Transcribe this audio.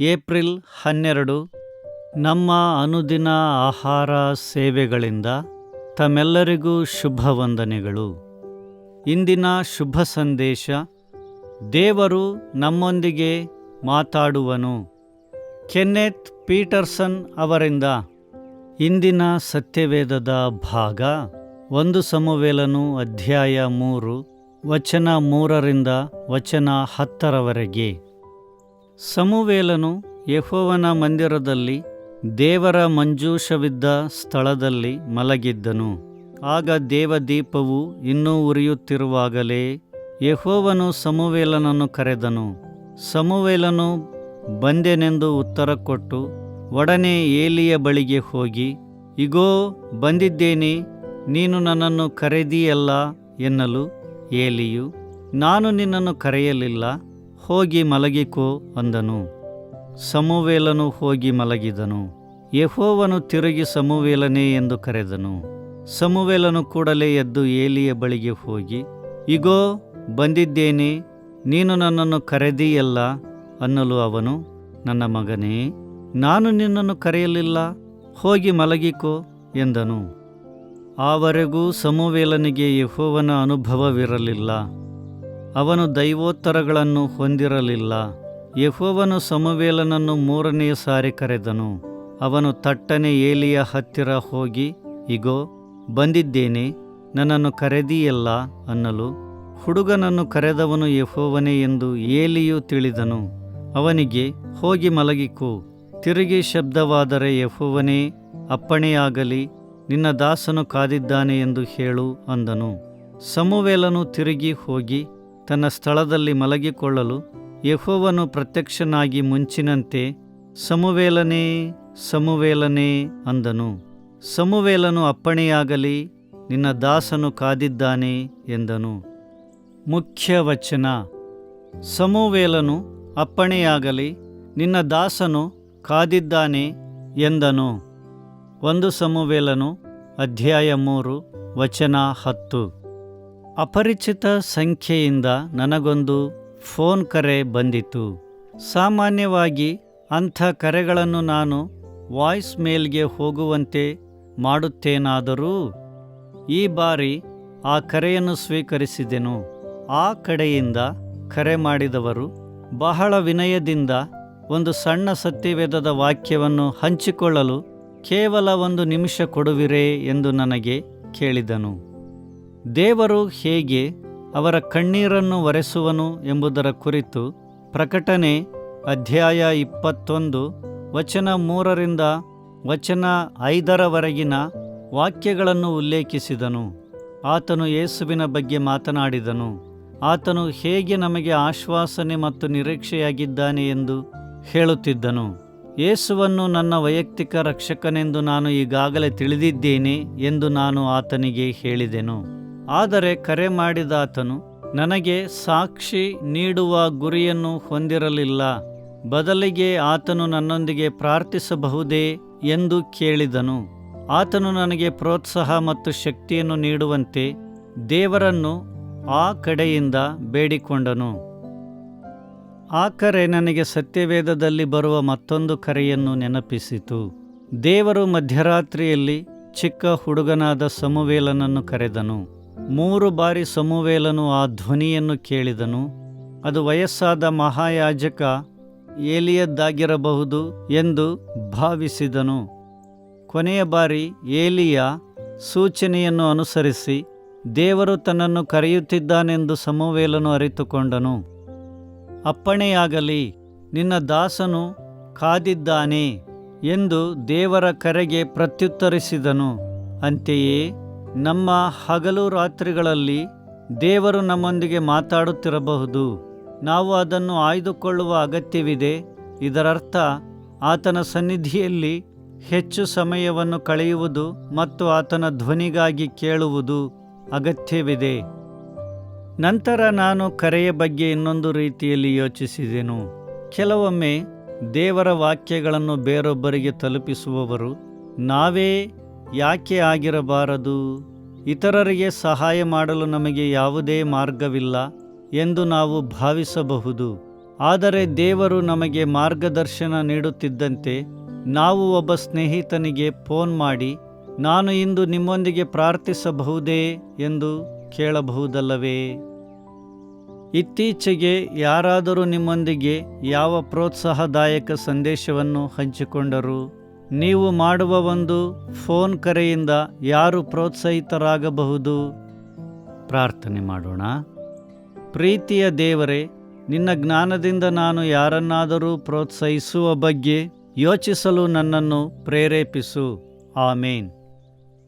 April ಹನ್ನೆರಡು, ನಮ್ಮ ಅನುದಿನ ಆಹಾರ ಸೇವೆಗಳಿಂದ ತಮ್ಮೆಲ್ಲರಿಗೂ ಶುಭ ವಂದನೆಗಳು ಇಂದಿನ ಶುಭ ಸಂದೇಶ, ದೇವರು ನಮ್ಮೊಂದಿಗೆ ಮಾತಾಡುವನು. ಕೆನ್ನೆತ್ ಪೀಟರ್ಸನ್ ಅವರಿಂದ ಇಂದಿನ ಸತ್ಯವೇದದ ಭಾಗ, ಒಂದು ಸಮವೇಲನು ಅಧ್ಯಾಯ ಮೂರು, ವಚನ ಮೂರರಿಂದ ವಚನ ಹತ್ತರವರೆಗೆ. ಸಮುವೇಲನು ಯೆಹೋವನ ಮಂದಿರದಲ್ಲಿ ದೇವರ ಮಂಜೂಷವಿದ್ದ ಸ್ಥಳದಲ್ಲಿ ಮಲಗಿದ್ದನು. ಆಗ ದೇವದೀಪವು ಇನ್ನೂ ಉರಿಯುತ್ತಿರುವಾಗಲೇ ಯೆಹೋವನು ಸಮುವೇಲನನ್ನು ಕರೆದನು. ಸಮುವೇಲನು ಬಂದೆನೆಂದು ಉತ್ತರ ಕೊಟ್ಟು ಒಡನೆ ಏಲಿಯ ಬಳಿಗೆ ಹೋಗಿ, ಇಗೋ, ಬಂದಿದ್ದೇನೆ, ನೀನು ನನ್ನನ್ನು ಕರೆದಿಯಲ್ಲ? ಎನ್ನಲು ಏಲಿಯು, ನಾನು ನಿನ್ನನ್ನು ಕರೆಯಲಿಲ್ಲ. ಹೋಗಿ ಮಲಗಿಕೋ ಅಂದನು. ಸಮುವೇಲನು ಹೋಗಿ ಮಲಗಿದನು. ಯಹೋವನು ತಿರುಗಿ ಸಮುವೇಲನೇ ಎಂದು ಕರೆದನು. ಸಮುವೇಲನು ಕೂಡಲೇ ಎದ್ದು ಏಲಿಯ ಬಳಿಗೆ ಹೋಗಿ, ಇಗೋ, ಬಂದಿದ್ದೇನೆ, ನೀನು ನನ್ನನ್ನು ಕರೆದಿಯಲ್ಲ? ಅನ್ನಲು ಅವನು, ನನ್ನ ಮಗನೇ, ನಾನು ನಿನ್ನನ್ನು ಕರೆಯಲಿಲ್ಲ, ಹೋಗಿ ಮಲಗಿಕೋ, ಎಂದನು. ಆವರೆಗೂ ಸಮುವೇಲನಿಗೆ ಯಹೋವನ ಅನುಭವವಿರಲಿಲ್ಲ. ಅವನು ದೈವೋತ್ತರಗಳನ್ನು ಹೊಂದಿರಲಿಲ್ಲ. ಯಹೋವನು ಸಮವೇಲನನ್ನು ಮೂರನೆಯ ಸಾರಿ ಕರೆದನು. ಅವನು ತಟ್ಟನೆ ಏಲಿಯ ಹತ್ತಿರ ಹೋಗಿ, ಇಗೋ, ಬಂದಿದ್ದೇನೆ, ನನ್ನನ್ನು ಕರೆದಿಯಲ್ಲ? ಅನ್ನಲು. ಹುಡುಗನನ್ನು ಕರೆದವನು ಯಹೋವನೇ ಎಂದು ಏಲಿಯು ತಿಳಿದನು. ಅವನಿಗೆ, ಹೋಗಿ ಮಲಗಿಕೋ, ತಿರುಗಿ ಶಬ್ದವಾದರೆ ಯಹೋವನೇ ಅಪ್ಪಣೆಯಾಗಲಿ ನಿನ್ನ ದಾಸನು ಕಾದಿದ್ದಾನೆ ಎಂದು ಹೇಳು ಅಂದನು. ಸಮುವೇಲನು ತಿರುಗಿ ಹೋಗಿ ತನ್ನ ಸ್ಥಳದಲ್ಲಿ ಮಲಗಿಕೊಳ್ಳಲು ಯೆಹೋವನು ಪ್ರತ್ಯಕ್ಷನಾಗಿ ಮುಂಚಿನಂತೆ, ಸಮುವೇಲನೇ ಸಮುವೇಲನೇ ಅಂದನು. ಸಮುವೇಲನು ಅಪ್ಪಣೆಯಾಗಲಿ, ನಿನ್ನ ದಾಸನು ಕಾದಿದ್ದಾನೆ ಎಂದನು. ಮುಖ್ಯ ವಚನ. ಸಮುವೇಲನು ಅಪ್ಪಣೆಯಾಗಲಿ, ನಿನ್ನ ದಾಸನು ಕಾದಿದ್ದಾನೆ ಎಂದನು. ಒಂದು ಸಮುವೇಲನು ಅಧ್ಯಾಯ ಮೂರು, ವಚನ ಹತ್ತು. ಅಪರಿಚಿತ ಸಂಖ್ಯೆಯಿಂದ ನನಗೊಂದು ಫೋನ್ ಕರೆ ಬಂದಿತು ಸಾಮಾನ್ಯವಾಗಿ ಅಂಥ ಕರೆಗಳನ್ನು ನಾನು ವಾಯ್ಸ್ ಮೇಲ್ಗೆ ಹೋಗುವಂತೆ ಮಾಡುತ್ತೇನಾದರೂ? ಈ ಬಾರಿ ಆ ಕರೆಯನ್ನು ಸ್ವೀಕರಿಸಿದೆನು. ಆ ಕಡೆಯಿಂದ ಕರೆ ಮಾಡಿದವರು ಬಹಳ ವಿನಯದಿಂದ ಒಂದು ಸಣ್ಣ ಸತ್ಯವೇದದ ವಾಕ್ಯವನ್ನು ಹಂಚಿಕೊಳ್ಳಲು ಕೇವಲ ಒಂದು ನಿಮಿಷ ಕೊಡುವಿರೇ ಎಂದು ನನಗೆ ಕೇಳಿದನು. ದೇವರು ಹೇಗೆ ಅವರ ಕಣ್ಣೀರನ್ನು ಒರೆಸುವನು ಎಂಬುದರ ಕುರಿತು ಪ್ರಕಟಣೆ ಅಧ್ಯಾಯ ಇಪ್ಪತ್ತೊಂದು, ವಚನ ಮೂರರಿಂದ ವಚನ ಐದರವರೆಗಿನ ವಾಕ್ಯಗಳನ್ನು ಉಲ್ಲೇಖಿಸಿದನು. ಆತನು ಯೇಸುವಿನ ಬಗ್ಗೆ ಮಾತನಾಡಿದನು. ಆತನು ಹೇಗೆ ನಮಗೆ ಆಶ್ವಾಸನೆ ಮತ್ತು ನಿರೀಕ್ಷೆಯಾಗಿದ್ದಾನೆ ಎಂದು ಹೇಳುತ್ತಿದ್ದನು. ಯೇಸುವನ್ನು ನನ್ನ ವೈಯಕ್ತಿಕ ರಕ್ಷಕನೆಂದು ನಾನು ಈಗಾಗಲೇ ತಿಳಿದಿದ್ದೇನೆ ಎಂದು ನಾನು ಆತನಿಗೆ ಹೇಳಿದೆನು. ಆದರೆ ಕರೆ ಮಾಡಿದಾತನು, ನನಗೆ ಸಾಕ್ಷಿ ನೀಡುವ ಗುರಿಯನ್ನು ಹೊಂದಿರಲಿಲ್ಲ, ಬದಲಿಗೆ ಆತನು ನನ್ನೊಂದಿಗೆ ಪ್ರಾರ್ಥಿಸಬಹುದೇ ಎಂದು ಕೇಳಿದನು. ಆತನು ನನಗೆ ಪ್ರೋತ್ಸಾಹ ಮತ್ತು ಶಕ್ತಿಯನ್ನು ನೀಡುವಂತೆ ದೇವರನ್ನು ಆ ಕಡೆಯಿಂದ ಬೇಡಿಕೊಂಡನು. ಆ ಕರೆ ನನಗೆ ಸತ್ಯವೇದದಲ್ಲಿ ಬರುವ ಮತ್ತೊಂದು ಕರೆಯನ್ನು ನೆನಪಿಸಿತು. ದೇವರು ಮಧ್ಯರಾತ್ರಿಯಲ್ಲಿ ಚಿಕ್ಕ ಹುಡುಗನಾದ ಸಮುವೇಲನನ್ನು ಕರೆದನು. ಮೂರು ಬಾರಿ ಸಮುವೇಲನು ಆ ಧ್ವನಿಯನ್ನು ಕೇಳಿದನು, ಅದು ವಯಸ್ಸಾದ ಮಹಾಯಾಜಕ ಏಲಿಯದ್ದಾಗಿರಬಹುದು ಎಂದು ಭಾವಿಸಿದನು. ಕೊನೆಯ ಬಾರಿ ಏಲಿಯ ಸೂಚನೆಯನ್ನು ಅನುಸರಿಸಿ, ದೇವರು ತನ್ನನ್ನು ಕರೆಯುತ್ತಿದ್ದಾನೆಂದು ಸಮುವೇಲನು ಅರಿತುಕೊಂಡನು. ಅಪ್ಪಣೆಯಾಗಲಿ, ನಿನ್ನ ದಾಸನು ಕಾದಿದ್ದಾನೆ ಎಂದು ದೇವರ ಕರೆಗೆ ಪ್ರತ್ಯುತ್ತರಿಸಿದನು. ಅಂತೆಯೇ ನಮ್ಮ ಹಗಲು ರಾತ್ರಿಗಳಲ್ಲಿ ದೇವರು ನಮ್ಮೊಂದಿಗೆ ಮಾತಾಡುತ್ತಿರಬಹುದು. ನಾವು ಅದನ್ನು ಆಯ್ದುಕೊಳ್ಳುವ ಅಗತ್ಯವಿದೆ. ಇದರರ್ಥ, ಆತನ ಸನ್ನಿಧಿಯಲ್ಲಿ ಹೆಚ್ಚು ಸಮಯವನ್ನು ಕಳೆಯುವುದು ಮತ್ತು ಆತನ ಧ್ವನಿಗಾಗಿ ಕೇಳುವುದು ಅಗತ್ಯವಿದೆ. ನಂತರ ನಾನು ಕರೆಯ ಬಗ್ಗೆ ಇನ್ನೊಂದು ರೀತಿಯಲ್ಲಿ ಯೋಚಿಸಿದೆನು. ಕೆಲವೊಮ್ಮೆ ದೇವರ ವಾಕ್ಯಗಳನ್ನು ಬೇರೊಬ್ಬರಿಗೆ ತಲುಪಿಸುವವರು, ನಾವೇ ಯಾಕೆ ಆಗಿರಬಾರದು? ಇತರರಿಗೆ ಸಹಾಯ ಮಾಡಲು ನಮಗೆ ಯಾವುದೇ ಮಾರ್ಗವಿಲ್ಲ ಎಂದು ನಾವು ಭಾವಿಸಬಹುದು. ಆದರೆ ದೇವರು ನಮಗೆ ಮಾರ್ಗದರ್ಶನ ನೀಡುತ್ತಿದ್ದಂತೆ ನಾವು ಒಬ್ಬ ಸ್ನೇಹಿತನಿಗೆ ಫೋನ್ ಮಾಡಿ, ನಾನು ಇಂದು ನಿಮ್ಮೊಂದಿಗೆ ಪ್ರಾರ್ಥಿಸಬಹುದೇ? ಎಂದು ಕೇಳಬಹುದಲ್ಲವೇ? ಇತ್ತೀಚೆಗೆ ಯಾರಾದರೂ ನಿಮ್ಮೊಂದಿಗೆ ಯಾವ ಪ್ರೋತ್ಸಾಹದಾಯಕ ಸಂದೇಶವನ್ನು ಹಂಚಿಕೊಂಡರು? ನೀವು ಮಾಡುವ ಒಂದು ಫೋನ್ ಕರೆಯಿಂದ ಯಾರು ಪ್ರೋತ್ಸಾಹಿತರಾಗಬಹುದು? ಪ್ರಾರ್ಥನೆ ಮಾಡೋಣ. ಪ್ರೀತಿಯ ದೇವರೇ, ನಿನ್ನ ಜ್ಞಾನದಿಂದ ನಾನು ಯಾರನ್ನಾದರೂ ಪ್ರೋತ್ಸಾಹಿಸುವ ಬಗ್ಗೆ ಯೋಚಿಸಲು ನನ್ನನ್ನು ಪ್ರೇರೇಪಿಸು. ಆಮೇನ್.